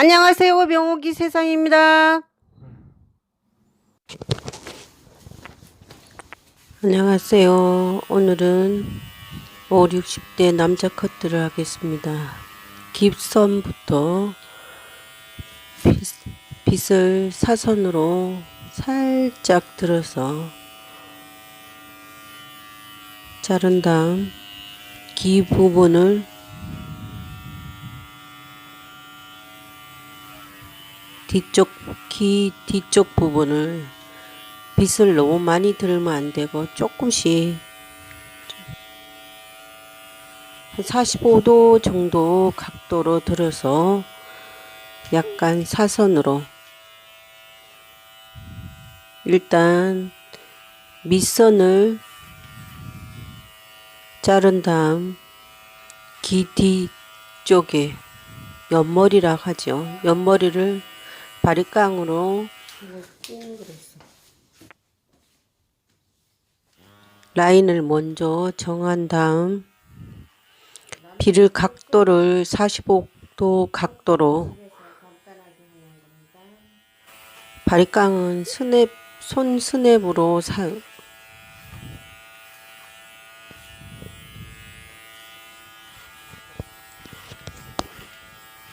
안녕하세요. 병옥이 세상입니다. 안녕하세요. 오늘은 5, 60대 남자 커트를 하겠습니다. 깁선부터 빗, 빗을 사선으로 살짝 들어서 자른 다음 기 부분을 뒤쪽 기 뒤쪽 부분을 빗을 너무 많이 들으면 안 되고 조금씩 한 45도 정도 각도로 들어서 약간 사선으로 일단 밑선을 자른 다음 기 뒤쪽에 옆머리라 하죠. 옆머리를 바리깡으로. 라인을 먼저 정한 다음 비를 각도를 45도 각도로. 바리깡은 스냅 손 스냅으로 사,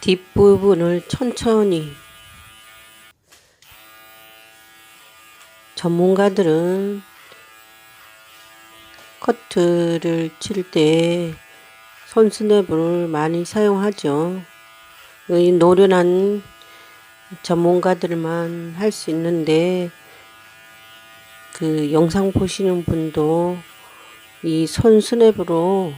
뒷부분을 천천히 전문가들은 커트를 칠 때 손스냅을 많이 사용하죠. 이 노련한 전문가들만 할 수 있는데 그 영상 보시는 분도 이 손 스냅으로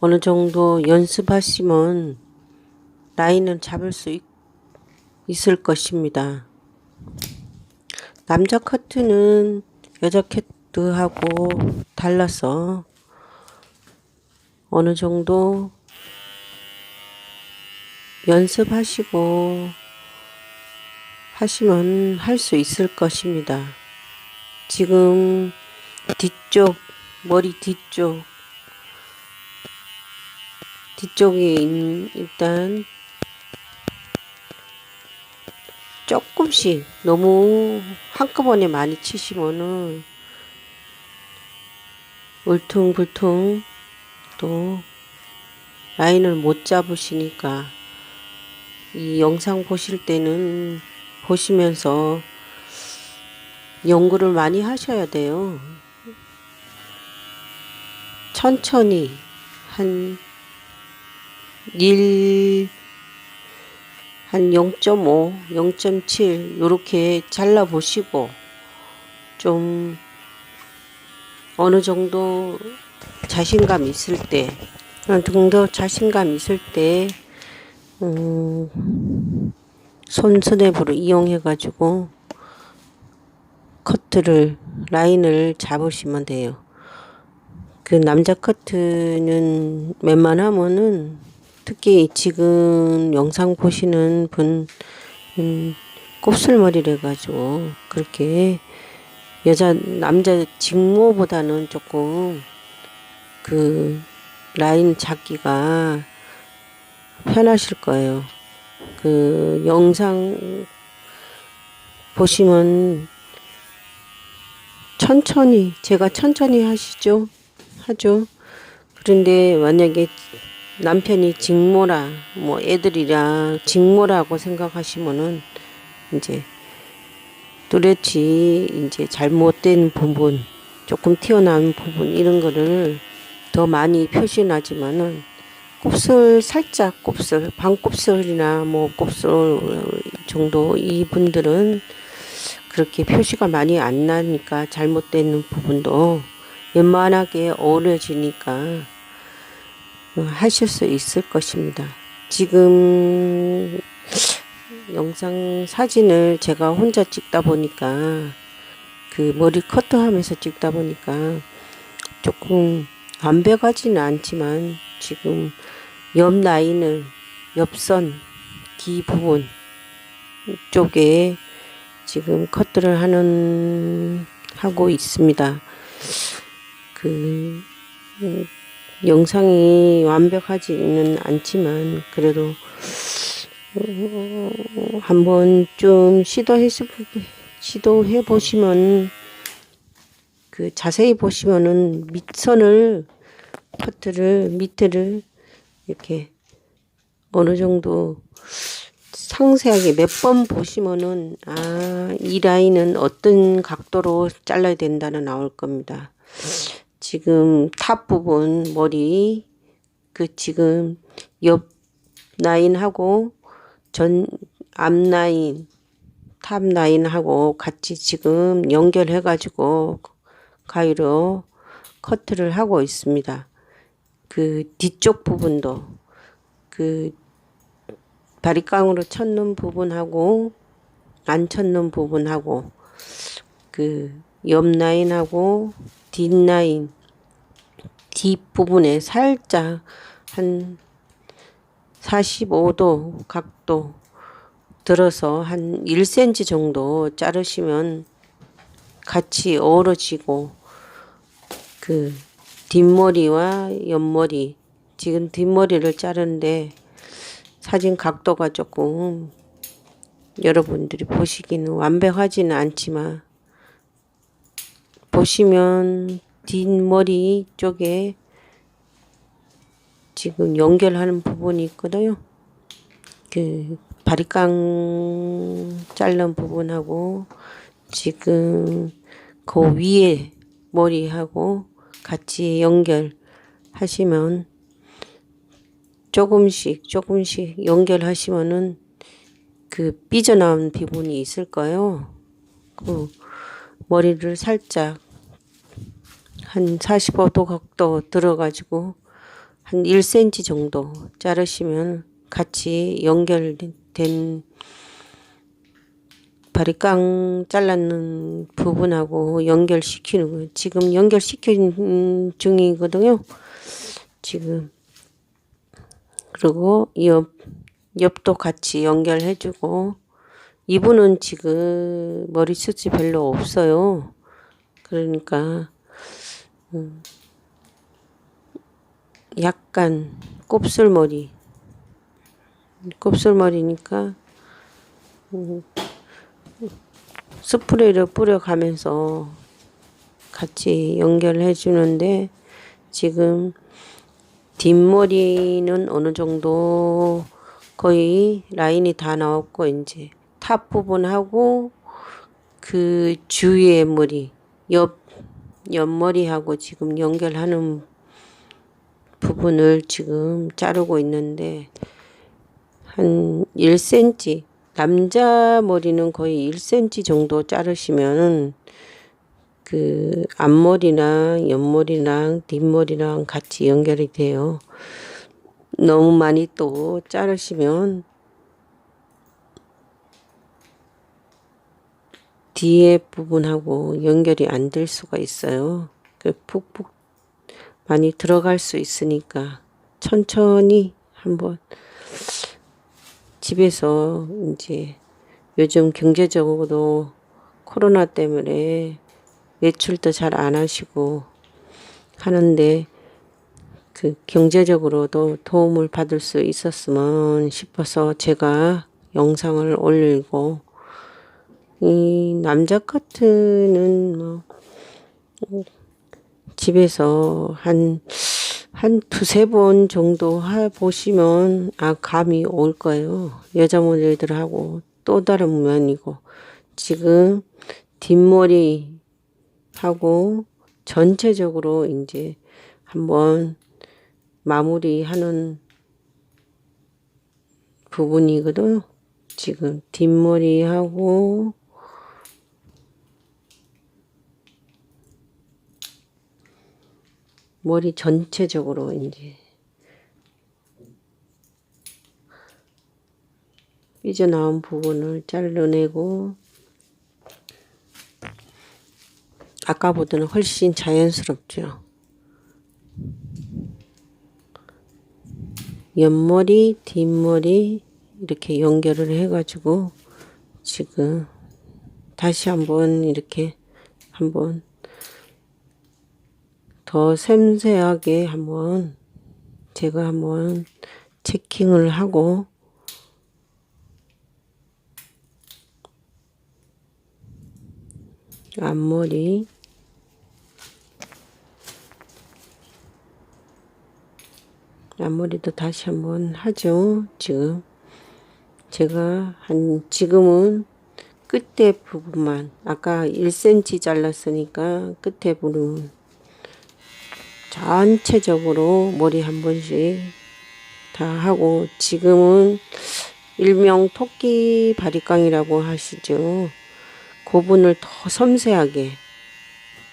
어느 정도 연습하시면 라인을 잡을 수 있, 있을 것입니다. 남자 커트는 여자 커트하고 달라서 어느 정도 연습하시고 하시면 할 수 있을 것입니다. 지금 뒤쪽, 머리 뒤쪽, 있는 일단 조금씩 너무 한꺼번에 많이 치시면은 울퉁불퉁 또 라인을 못 잡으시니까 이 영상 보실 때는 보시면서 연구를 많이 하셔야 돼요. 천천히 한 1, 한 0.5, 0.7 요렇게 잘라 보시고 좀 어느 정도 자신감 있을 때 어느 정도 자신감 있을 때 음, 손스냅으로 이용해 가지고 커트를 라인을 잡으시면 돼요. 그 남자 커트는 웬만하면은 특히 지금 영상 보시는 분 음, 곱슬머리를 해가지고 그렇게 여자 남자 직모보다는 조금 그 라인 잡기가 편하실 거예요. 그 영상 보시면 천천히 제가 천천히 하시죠 하죠. 그런데 만약에 남편이 직모라 뭐 애들이라 직모라고 생각하시면은 이제 뚜렷이 이제 잘못된 부분 조금 튀어나온 부분 이런 거를 더 많이 표시나지만은 곱슬 살짝 곱슬 반곱슬이나 뭐 곱슬 정도 이분들은 그렇게 표시가 많이 안 나니까 잘못된 부분도 웬만하게 어우러지니까 하실 수 있을 것입니다. 지금 영상 사진을 제가 혼자 찍다 보니까 그 머리 커트하면서 찍다 보니까 조금 완벽하지는 않지만 지금 옆 라인을 옆선 기 부분 쪽에 지금 커트를 하는 하고 있습니다. 그 음, 영상이 완벽하지는 않지만 그래도 어, 한번 좀 시도해 시도해 보시면 그 자세히 보시면은 밑선을 커트를 밑에를 이렇게 어느 정도 상세하게 몇 번 보시면은 아 이 라인은 어떤 각도로 잘라야 된다는 나올 겁니다. 지금 탑 부분 머리 그 지금 옆 라인하고 전 앞 라인 탑 라인하고 같이 지금 연결해 가지고 가위로 커트를 하고 있습니다. 그 뒤쪽 부분도 그 바리깡으로 쳤는 부분하고 안 쳤는 부분하고 그 옆 라인하고 뒷 라인 뒷부분에 살짝 한 45도 각도 들어서 한 1cm 정도 자르시면 같이 어우러지고 그 뒷머리와 옆머리 지금 뒷머리를 자르는데 사진 각도가 조금 여러분들이 보시기는 완벽하지는 않지만 보시면 뒷머리 쪽에 지금 연결하는 부분이 있거든요. 그 바리깡 자른 부분하고 지금 그 위에 머리하고 같이 연결하시면 조금씩 조금씩 연결하시면은 그 삐져나온 부분이 있을 거예요. 그 머리를 살짝 한 45도 각도 들어가지고 한 1cm 정도 자르시면 같이 연결된 바리깡 잘랐는 부분하고 연결시키는 거예요. 지금 연결시키는 중이거든요. 지금 그리고 옆 옆도 같이 연결해주고 이분은 지금 머리숱이 별로 없어요. 그러니까 음, 약간 곱슬머리. 곱슬머리니까 음, 스프레이를 뿌려가면서 같이 연결해 주는데 지금 뒷머리는 어느 정도 거의 라인이 다 나왔고 이제 탑 부분하고 그 주위의 머리 옆 옆머리하고 지금 연결하는 부분을 지금 자르고 있는데 한 1cm 남자 머리는 거의 1cm 정도 자르시면은 그 앞머리랑 옆머리랑 뒷머리랑 같이 연결이 돼요. 너무 많이 또 자르시면 뒤에 부분하고 연결이 안 될 수가 있어요. 그 푹푹 많이 들어갈 수 있으니까 천천히 한번 집에서 이제 요즘 경제적으로도 코로나 때문에 외출도 잘 안 하시고 하는데 그 경제적으로도 도움을 받을 수 있었으면 싶어서 제가 영상을 올리고 이 남자 커트는 뭐 집에서 한, 한 두세 번 정도 해 보시면, 아, 감이 올 거예요. 여자 모델들하고 또 다른 면이고. 지금 뒷머리 하고 전체적으로 이제 한번 마무리하는 부분이거든. 지금 뒷머리하고 머리 전체적으로 이제 삐져나온 부분을 잘라내고 아까보다는 훨씬 자연스럽죠. 옆머리, 뒷머리 이렇게 연결을 해가지고 지금 다시 한번 이렇게 한번 더 섬세하게 한번 제가 한번 체킹을 하고 앞머리 앞머리도 다시 한번 하죠. 지금 제가 한 지금은 끝에 부분만 아까 1cm 잘랐으니까 끝에 부분 전체적으로 머리 한 번씩 다 하고 지금은 일명 토끼 바리깡이라고 하시죠. 고분을 더 섬세하게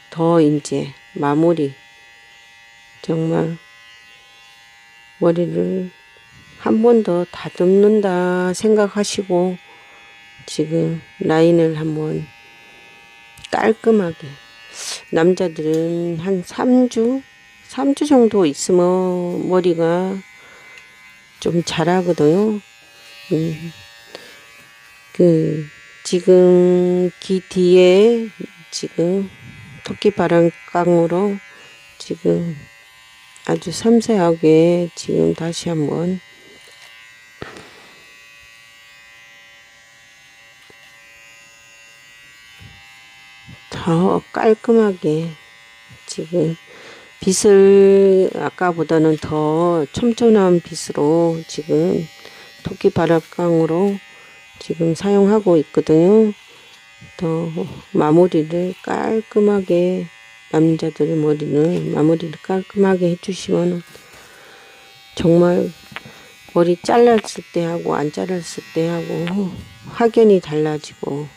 더 이제 마무리 정말 머리를 한 번 더 다듬는다 생각하시고 지금 라인을 한번 깔끔하게 남자들은 한 3주 3주 정도 있으면 머리가 좀 자라거든요. 음, 그 지금 귀 뒤에 지금 토끼 바람깡으로 지금 아주 섬세하게 지금 다시 한번 더 깔끔하게 지금 빗을 아까보다는 더 촘촘한 빗으로 지금 토끼 바람깡으로 지금 사용하고 있거든요. 더 마무리를 깔끔하게 남자들 머리는 마무리를 깔끔하게 해주시면 정말 머리 잘랐을 때 하고 안 잘랐을 때 하고 확연히 달라지고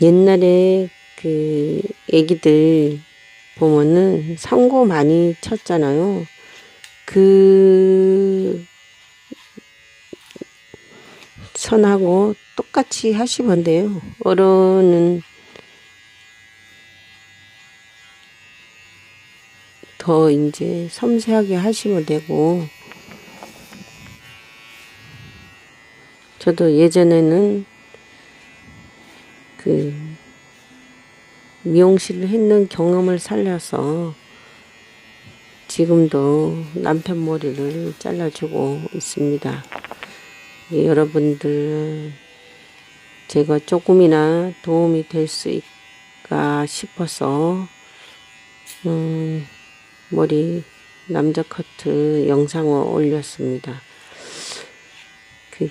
옛날에 그 애기들 보면은 상고 많이 쳤잖아요. 그 선하고 똑같이 하시면 돼요. 어른은 더 이제 섬세하게 하시면 되고 저도 예전에는 그 미용실을 했는 경험을 살려서 지금도 남편 머리를 잘라주고 있습니다. 예, 여러분들 제가 조금이나 도움이 될 수 있을까 싶어서 음, 머리 남자 커트 영상을 올렸습니다. 그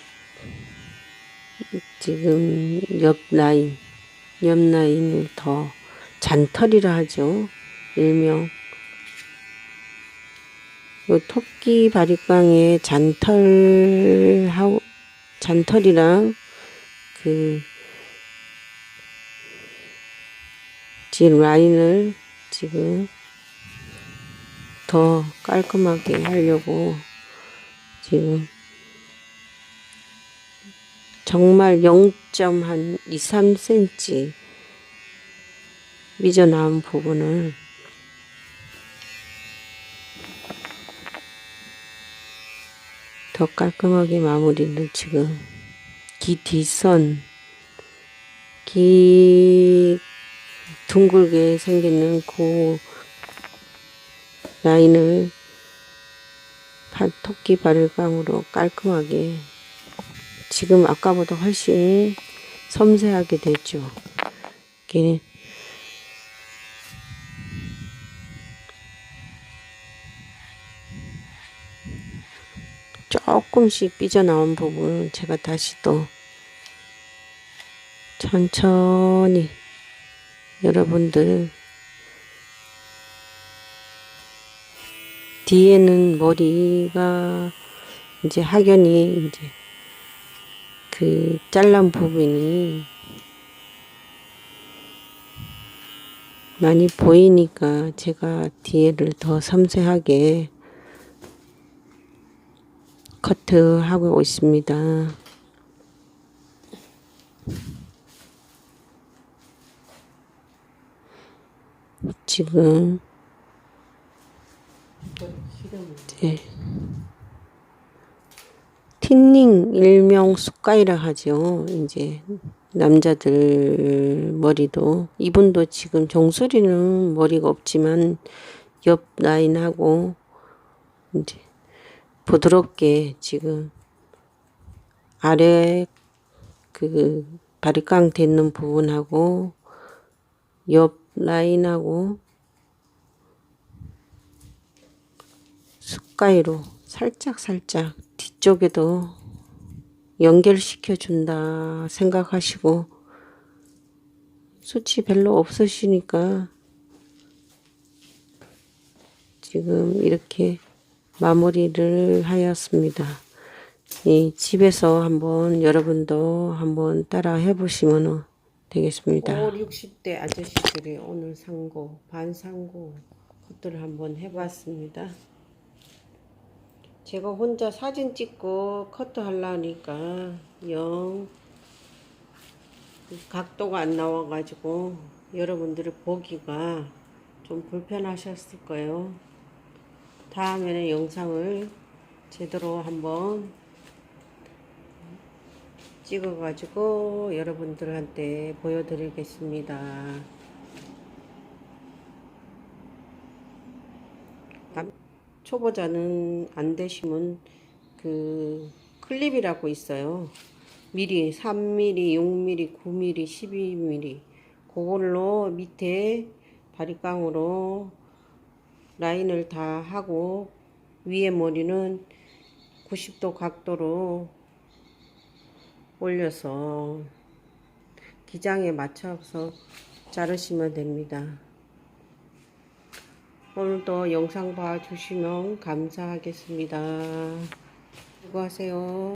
지금 옆 라인 옆 라인을 더 잔털이라 하죠. 일명 요 토끼 바리깡에 잔털하고 잔털이랑 그 지금 라인을 지금 더 깔끔하게 하려고 지금 정말 0.한 2, 3cm 삐져나온 부분을 더 깔끔하게 마무리를 지금 귀 뒷선 귀 둥글게 생기는 그 라인을 발, 토끼 바늘감으로 깔끔하게 지금 아까보다 훨씬 섬세하게 됐죠. 이게 조금씩 삐져나온 부분은 제가 다시 또 천천히 여러분들 뒤에는 머리가 이제 확연히 이제 그 잘란 부분이 많이 보이니까 제가 뒤에를 더 섬세하게 커트하고 있습니다. 지금 네. 틴닝 일명 쑥가이라 하죠. 이제 남자들 머리도 이분도 지금 정수리는 머리가 없지만 옆 라인하고 이제 부드럽게 지금 아래 그 바리깡 닿는 부분하고 옆 라인하고 숟가위로 살짝 살짝 뒤쪽에도 연결시켜 준다 생각하시고 수치 별로 없으시니까 지금 이렇게 마무리를 하였습니다. 이 집에서 한번 여러분도 한번 따라 해보시면 되겠습니다. 5, 60대 아저씨들이 오늘 상고, 반상고 것들을 한번 해봤습니다. 제가 혼자 사진 찍고 커트 하려니까 영 각도가 안 나와가지고 여러분들이 보기가 좀 불편하셨을 거예요. 다음에는 영상을 제대로 한번 찍어 가지고 여러분들한테 보여드리겠습니다. 남- 초보자는 안 되시면 그 클립이라고 있어요. 미리 3mm, 6mm, 9mm, 12mm 그걸로 밑에 바리깡으로 라인을 다 하고 위에 머리는 90도 각도로 올려서 기장에 맞춰서 자르시면 됩니다. 오늘도 영상 봐주시면 감사하겠습니다. 수고하세요.